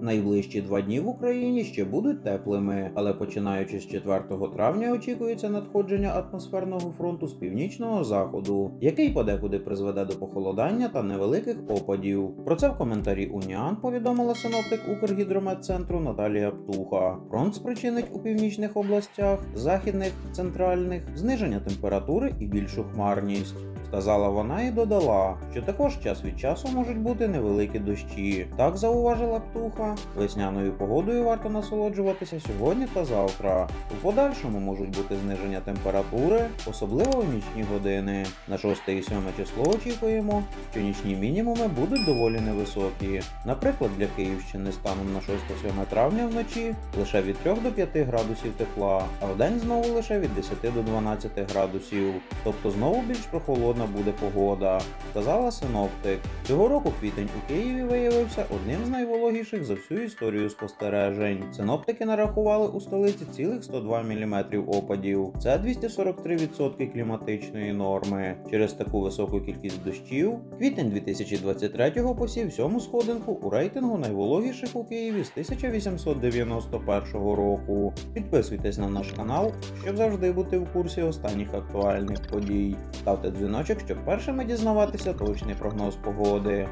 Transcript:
Найближчі два дні в Україні ще будуть теплими, але починаючи з 4 травня очікується надходження атмосферного фронту з північного заходу, який подекуди призведе до похолодання та невеликих опадів. Про це в коментарі Уніан повідомила синоптик Укргідрометцентру Наталія Птуха. Фронт спричинить у північних областях, західних, центральних зниження температури і більшу хмарність. Сказала вона і додала, що також час від часу можуть бути невеликі дощі. Так зауважила птуха. Весняною погодою варто насолоджуватися сьогодні та завтра. У подальшому можуть бути зниження температури, особливо в нічні години. На 6 і 7 число очікуємо, що нічні мінімуми будуть доволі невисокі. Наприклад, для Київщини станом на 6-7 травня вночі лише від 3 до 5 градусів тепла, а вдень знову лише від 10 до 12 градусів. Тобто знову більш прохолодна буде погода, сказала синоптик. Цього року квітень у Києві виявився одним з найвологіших за всю історію спостережень. Синоптики нарахували у столиці цілих 102 мм опадів. Це 243% кліматичної норми. Через таку високу кількість дощів квітень 2023-го посів сьому сходинку у рейтингу найвологіших у Києві з 1891 року. Підписуйтесь на наш канал, щоб завжди бути в курсі останніх актуальних подій. Ставте дзвіночок, щоб першими дізнаватися точний прогноз погоди.